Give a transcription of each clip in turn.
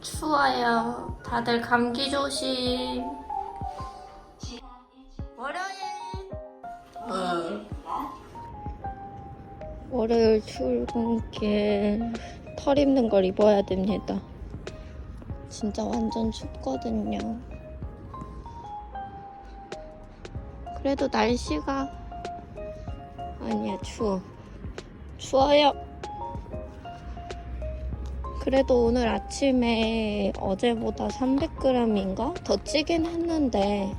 추워요. 다들 감기 조심. 월요일. 월요일 출근길 털 입는 걸 입어야 됩니다. 진짜 완전 춥거든요. 그래도 날씨가 아니야 추워. 추워요. 그래도 오늘 아침에 어제보다 300g인가 더 찌긴 했는데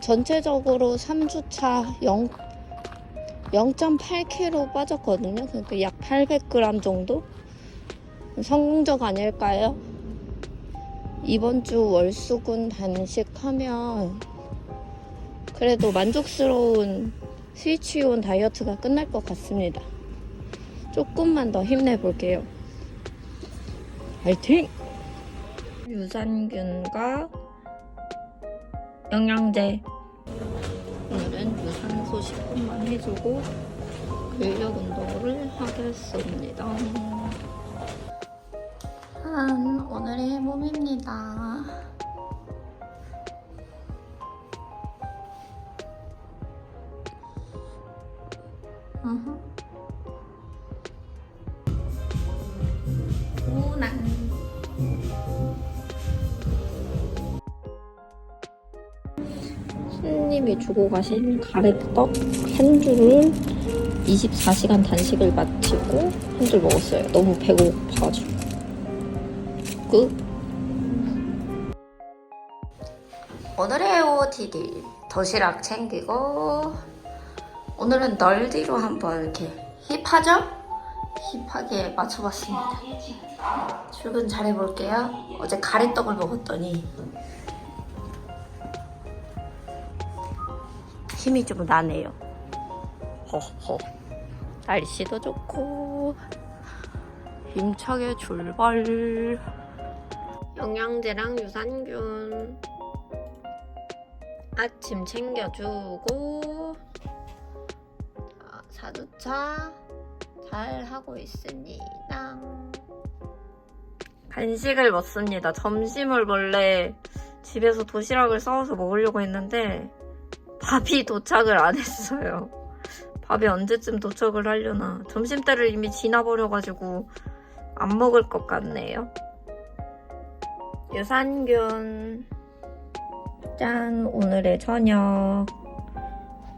전체적으로 3주차 0, 0.8kg 빠졌거든요. 그러니까 약 800g 정도? 성공적 아닐까요? 이번 주 월수금 단식하면 그래도 만족스러운 스위치온 다이어트가 끝날 것 같습니다. 조금만 더 힘내볼게요. 화이팅! 유산균과 영양제. 오늘은 유산소 10분만 해주고 근력 운동을 하겠습니다. 한 오늘의 몸입니다. 손님이 주고 가신 가래떡 한 줄을 24시간 단식을 마치고 한 줄 먹었어요. 너무 배고파가지고. 끝. 오늘의 OOTD 도시락 챙기고 오늘은 널디로 한번 이렇게 힙하죠? 힙하게 맞춰봤습니다. 출근 잘해볼게요. 어제 가래떡을 먹었더니 힘이 좀 나네요. 허허. 날씨도 좋고 힘차게 출발. 영양제랑 유산균 아침 챙겨주고 자, 4주차 잘 하고 있습니다. 간식을 먹습니다. 점심을 원래 집에서 도시락을 싸워서 먹으려고 했는데 밥이 도착을 안 했어요. 밥이 언제쯤 도착을 하려나. 점심때를 이미 지나버려가지고 안 먹을 것 같네요. 유산균. 짠, 오늘의 저녁.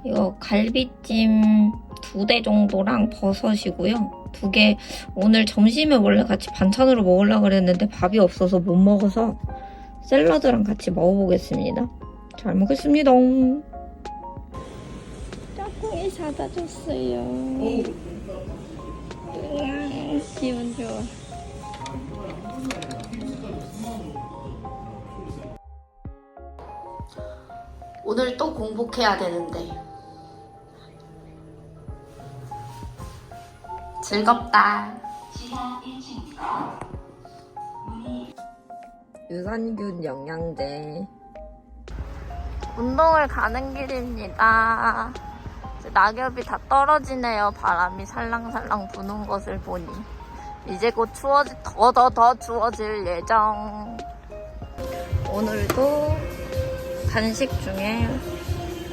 이거 갈비찜 두 대 정도랑 버섯이고요. 두 개, 오늘 점심에 원래 같이 반찬으로 먹으려고 그랬는데 밥이 없어서 못 먹어서 샐러드랑 같이 먹어보겠습니다. 잘 먹겠습니다. 사다 줬어요. 으앙, 기분 좋아. 오늘 또 공복해야 되는데 즐겁다. 유산균 영양제. 운동을 가는 길입니다. 낙엽이 다 떨어지네요. 바람이 살랑살랑 부는 것을 보니. 이제 곧 추워지, 더, 더, 더 추워질 예정. 오늘도 간식 중에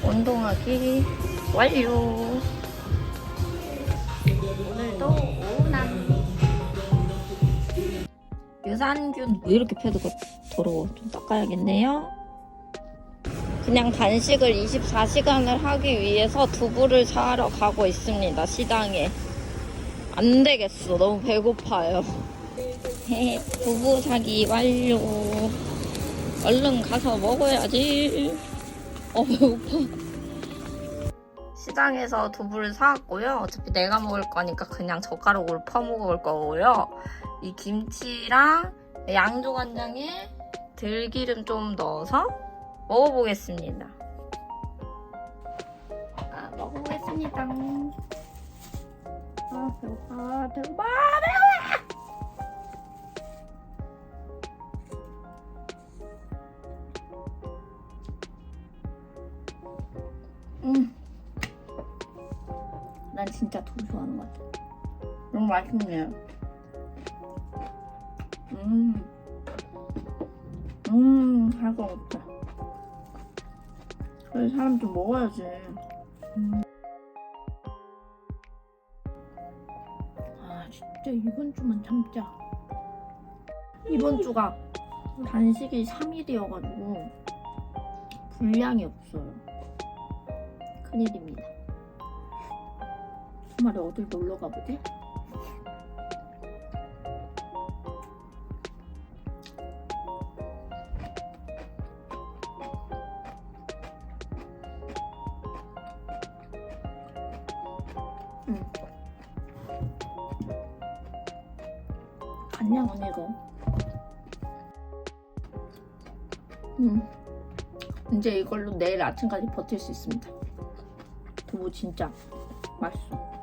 운동하기 완료. 오늘도 오남. 유산균 왜 이렇게 패드가 더러워? 좀 닦아야겠네요. 그냥 단식을 24시간을 하기 위해서 두부를 사러 가고 있습니다. 시장에. 안 되겠어. 너무 배고파요. 헤, 두부 사기 완료. 얼른 가서 먹어야지. 어, 배고파. 시장에서 두부를 사왔고요. 어차피 내가 먹을 거니까 그냥 젓가락으로 퍼먹을 거고요. 이 김치랑 양조간장에 들기름 좀 넣어서 먹어보겠습니다. 아, 먹어보겠습니다. 아, 배고파, 배고파, 배고파! 음. 난 진짜 두부 좋아하는 것 같아. 너무 맛있네요. 음. 음, 할거 없다. 그래, 사람 좀 먹어야지. 음. 아, 진짜 이번 주만 참자. 이번 주가 단식이 3일이어가지고 분량이 없어요. 큰일입니다. 주말에 어딜 놀러 가보지? 언니 이거? 응. 이제 이걸로 내일 아침까지 버틸 수 있습니다. 두부 진짜 맛있어.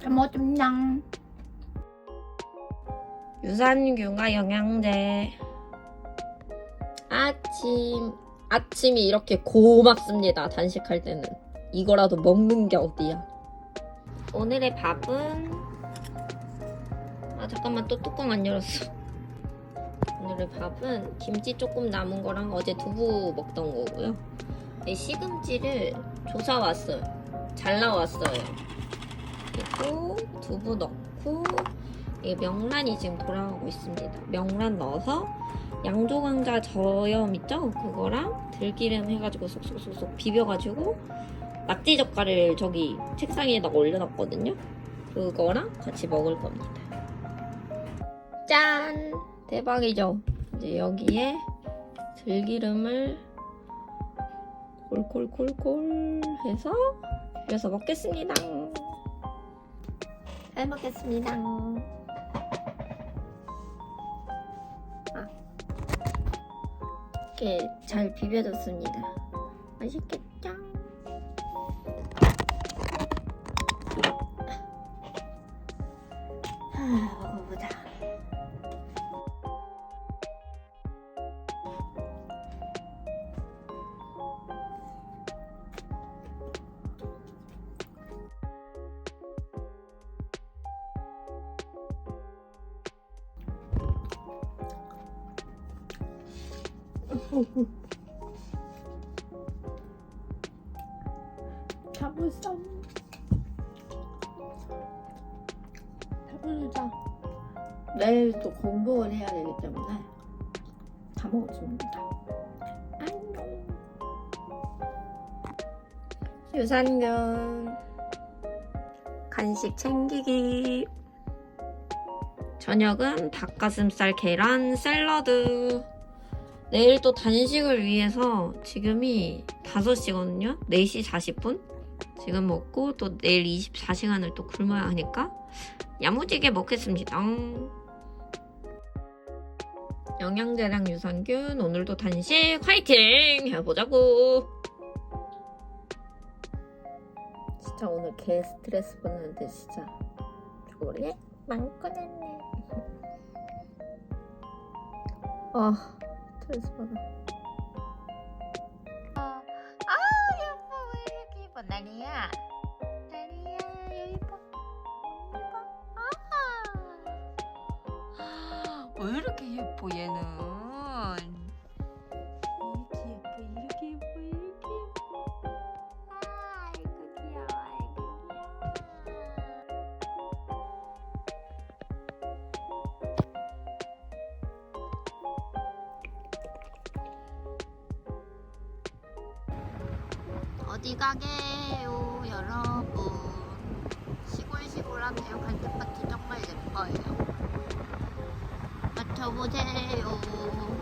잘 먹었습니다. 유산균과 영양제. 아침. 아침이 이렇게 고맙습니다. 단식할 때는. 이거라도 먹는 게 어디야. 오늘의 밥은. 아, 잠깐만 또 뚜껑 안 열었어. 오늘의 밥은 김치 조금 남은 거랑 어제 두부 먹던 거고요. 이 시금치를 조사 왔어요. 잘 나왔어요. 그리고 두부 넣고 이 명란이 지금 돌아가고 있습니다. 명란 넣어서 양조강자 저염 있죠? 그거랑 들기름 해가지고 쏙쏙쏙쏙 비벼가지고 낙지 젓갈을 저기 책상에다가 올려놨거든요. 그거랑 같이 먹을 겁니다. 짠! 대박이죠? 이제 여기에 들기름을 콜콜콜콜 해서 비벼서 먹겠습니다. 잘 먹겠습니다. 아, 이렇게 잘 비벼졌습니다. 맛있겠죠? 잡을쌈. 잡을자. 내일 또 공부를 해야 되기 때문에 다 먹었습니다. 안녕. 유산균 간식 챙기기 저녁은 닭가슴살 계란 샐러드 내일 또 단식을 위해서 지금이 5시거든요. 4시 40분? 지금 먹고 또 내일 24시간을 또 굶어야 하니까 야무지게 먹겠습니다. 영양제랑 유산균 오늘도 단식 화이팅! 해보자고! 진짜 오늘 개 스트레스 받는데 진짜 졸래 많고 냈네. 아 스트레스 받아 아 예뻐. 왜 이렇게 예뻐? 나리야. 나리야 예뻐. 예뻐. 아 왜 이렇게 예뻐 얘는 어디 가게요 여러분? 시골시골하네요 갈대밭이 정말 예뻐요. 맞춰보세요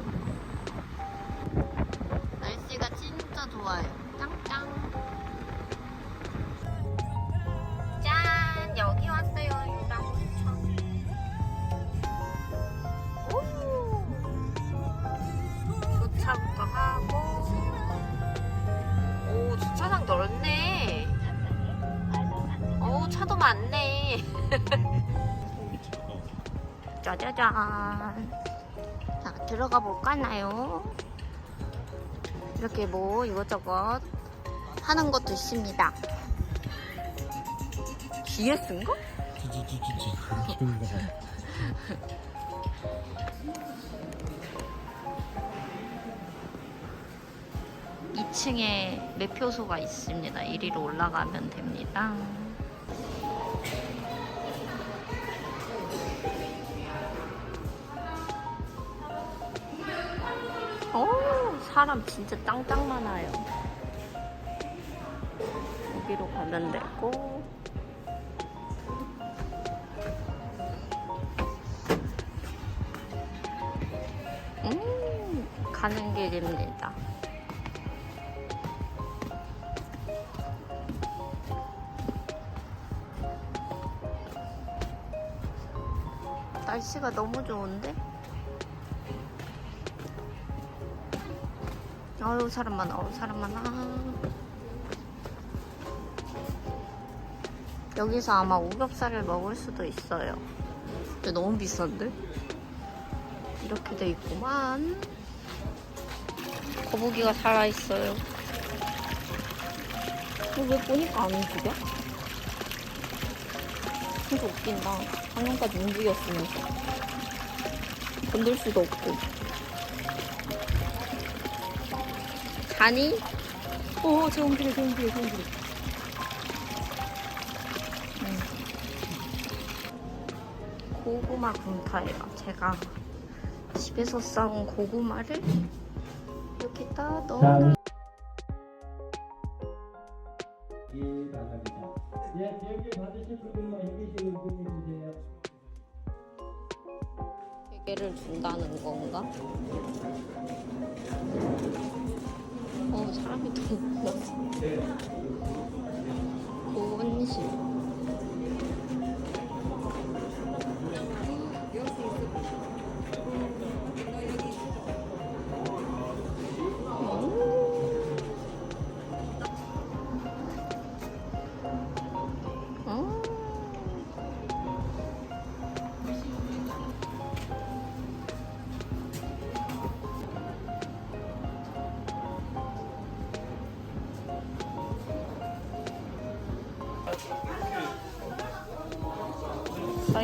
짜자잔 자 들어가 볼까나요 이렇게 뭐 이것저것 하는 것도 있습니다 GS인가? 기분 봐. 2층에 매표소가 있습니다. 이리로 올라가면 됩니다. 사람 진짜 짱짱 많아요. 여기로 가면 되고. 음, 가는 길입니다. 날씨가 너무 좋은데? 아유 사람 많아 아유 사람 많아 여기서 아마 오겹살을 먹을 수도 있어요 근데 너무 비싼데? 이렇게 돼 있구만 거북이가 살아있어요 이거 왜 보니까 안 움직여? 진짜 웃긴다. 방금까지 움직였으면서. 건들 수도 없고. 자니? 오, 저 옮기래, 저 옮기래, 저 옮기래. 고구마 군파예요. 제가 집에서 싸온 고구마를 이렇게 다 넣어. 예. 예, 기억에 받으실 분들만 여기시는 분이 주세요. 베개를 준다는 건가? 어, 사람이 너무 많았어. 보온실.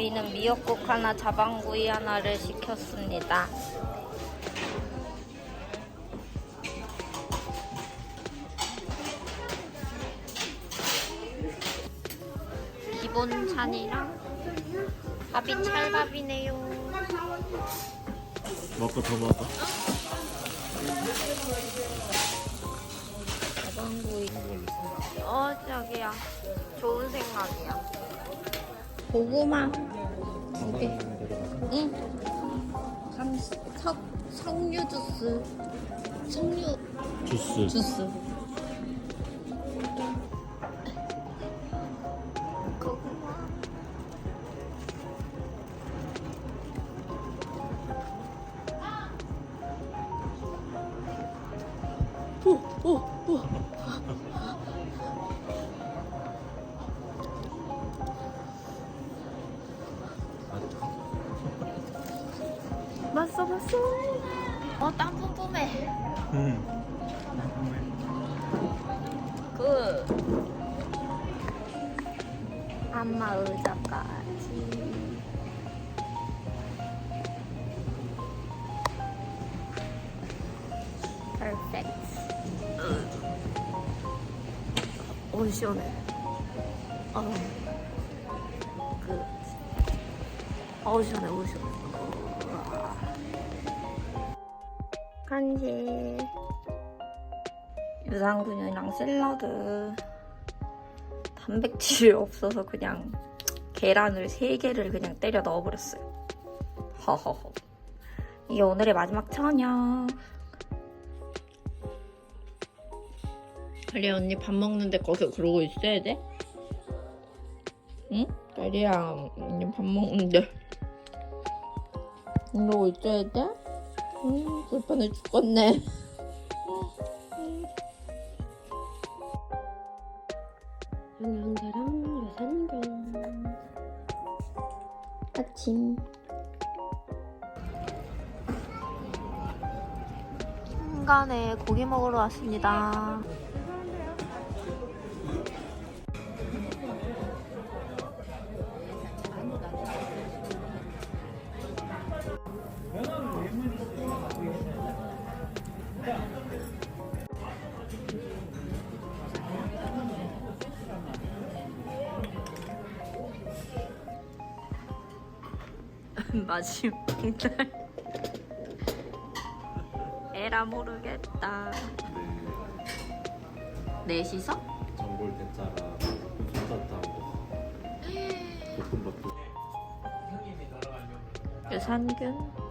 저희는 미역국 하나, 자방구이 하나를 시켰습니다. 기본 찬이랑 밥이 찰밥이네요. 먹고 더 먹어. 자방구이. 어, 저기야. 좋은 생각이야. 고구마 두 개. 응. 상, 석, 석류 주스. 석류 주스. 주스. 고구마. 맞어. 어, 땀 뿜뿜해. 응. 그 안마 의자까지 퍼펙트 오 시원해 어우 그 어우 시원해 어우 시원해 간식 유산균이랑 샐러드 단백질이 없어서 그냥 계란을 3개를 그냥 때려 넣어버렸어요 허허허 이게 오늘의 마지막 저녁 다리야 언니 밥 먹는데 거기서 그러고 있어야 돼? 응? 다리야 언니 밥 먹는데 이러고 있어야 돼? 응 불편해 죽겠네. 아침. 한간에 고기 먹으러 왔습니다 마지막 날. 에라 모르겠다. 넷이서? 전골 대짜랑 솜사탕 볶음밥도 유산균.